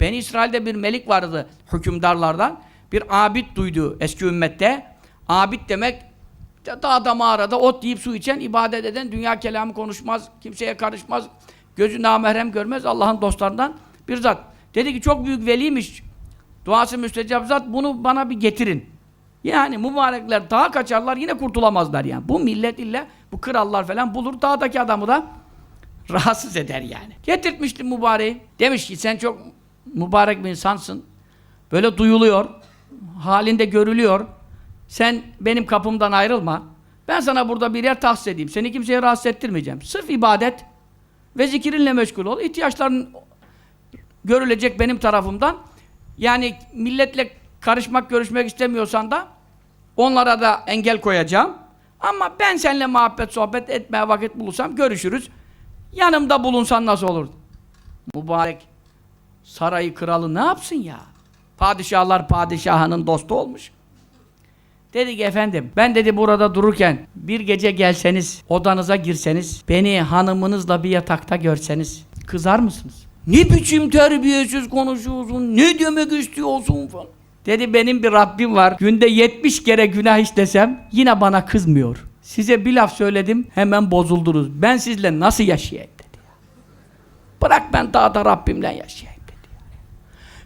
Beni İsrail'de bir melik vardı hükümdarlardan. Bir abid duydu eski ümmette. Abid demek dağda mağarada ot yiyip su içen, ibadet eden, dünya kelamı konuşmaz, kimseye karışmaz, gözü namahrem görmez Allah'ın dostlarından bir zat. Dedi ki çok büyük veliymiş, duası müstecap zat bunu bana bir getirin. Yani mübarekler dağa kaçarlar yine kurtulamazlar yani. Bu millet illa bu krallar falan bulur dağdaki adamı da rahatsız eder yani. Getirtmişti mübareği. Demiş ki sen çok mübarek bir insansın. Böyle duyuluyor. Halinde görülüyor. Sen benim kapımdan ayrılma. Ben sana burada bir yer tahsis edeyim. Seni kimseye rahatsız ettirmeyeceğim. Sırf ibadet ve zikirinle meşgul ol. İhtiyaçların görülecek benim tarafımdan. Yani milletle karışmak, görüşmek istemiyorsan da onlara da engel koyacağım. Ama ben seninle muhabbet, sohbet etmeye vakit bulursam görüşürüz. Yanımda bulunsan nasıl olur? Mübarek sarayı kralı ne yapsın ya? Padişahlar padişahının dostu olmuş. Dedi ki efendim ben dedi burada dururken bir gece gelseniz odanıza girseniz beni hanımınızla bir yatakta görseniz kızar mısınız? Ne biçim terbiyesiz konuşuyorsun, ne demek istiyorsun falan. Dedi benim bir Rabbim var. Günde 70 kere günah işlesem yine bana kızmıyor. Size bir laf söyledim hemen bozuldunuz. Ben sizle nasıl yaşayayım dedi. Bırak ben dağda Rabbimle yaşayayım dedi.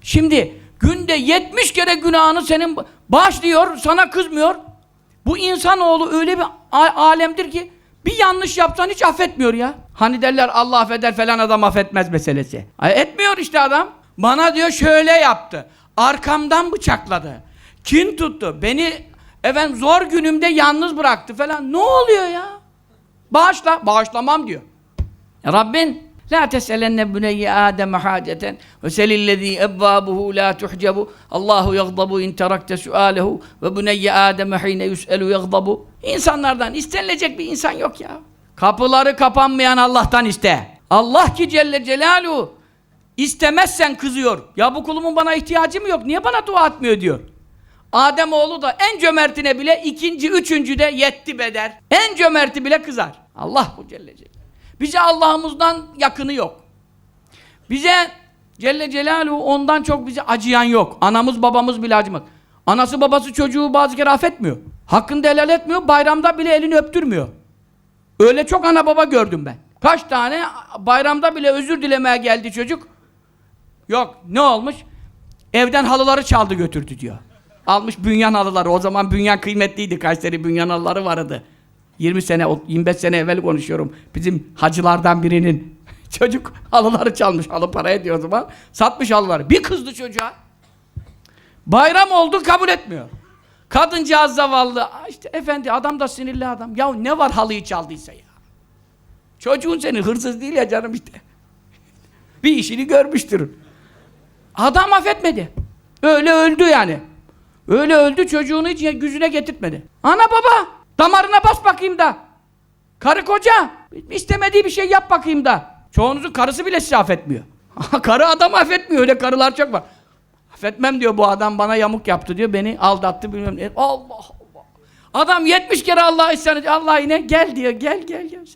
Şimdi günde 70 kere günahını senin bağışlıyor, sana kızmıyor. Bu insanoğlu öyle bir alemdir ki bir yanlış yapsan hiç affetmiyor ya. Hani derler Allah affeder falan adam affetmez meselesi. Ay etmiyor işte adam. Bana diyor şöyle yaptı. Arkamdan bıçakladı. Kin tuttu. Beni efendim zor günümde yalnız bıraktı falan. Ne oluyor ya? Bağışla. Bağışlamam diyor. Ya Rabbin La tes'elenne büneyye Adem haceten ve selillezî ebvâbuhu la tuhcebu Allahu yagdabu in terakte suâlehu ve büneyye Adem hîne yus'elu yagdabu İnsanlardan istenilecek bir insan yok ya. Kapıları kapanmayan Allah'tan iste. Allah ki Celle Celaluhu istemezsen kızıyor. Ya bu kulumun bana ihtiyacı mı yok? Niye bana dua etmiyor diyor. Adem oğlu da en cömertine bile ikinci, üçüncü de yetti beder. En cömerti bile kızar. Allah bu Celle Celaluhu. Bize Allah'ımızdan yakını yok. Bize Celle Celaluhu ondan çok bize acıyan yok. Anamız babamız bile acımaz. Anası babası çocuğu bazı kere affetmiyor. Hakkını helal etmiyor. Bayramda bile elini öptürmüyor. Öyle çok ana baba gördüm ben. Kaç tane bayramda bile özür dilemeye geldi çocuk. Yok ne olmuş? Evden halıları çaldı götürdü diyor. Almış bünyan halıları. O zaman bünyan kıymetliydi. Kayseri bünyan halıları vardı. 20 sene, o- 25 sene evvel konuşuyorum. Bizim hacılardan birinin çocuk halıları çalmış. Halı para ediyor o zaman. Satmış halıları. Bir kızdı çocuğa. Bayram oldu kabul etmiyor. Kadıncağız zavallı. "Aa İşte efendi adam da sinirli adam. Ya ne var halıyı çaldıysa ya. Çocuğun seni hırsız değil ya canım işte. Bir işini görmüştür. Adam affetmedi. Öyle öldü yani. Öyle öldü çocuğunu hiç gücüne getirtmedi. Ana baba damarına bas bakayım da. Karı koca istemediği bir şey yap bakayım da. Çoğunuzun karısı bile sizi affetmiyor. Karı adam affetmiyor öyle karılar çok var. Affetmem diyor bu adam bana yamuk yaptı diyor beni aldattı bilmem ne. Allah Allah. Adam 70 kere Allah'a isyan ediyor. Allah yine gel diyor gel gel gel.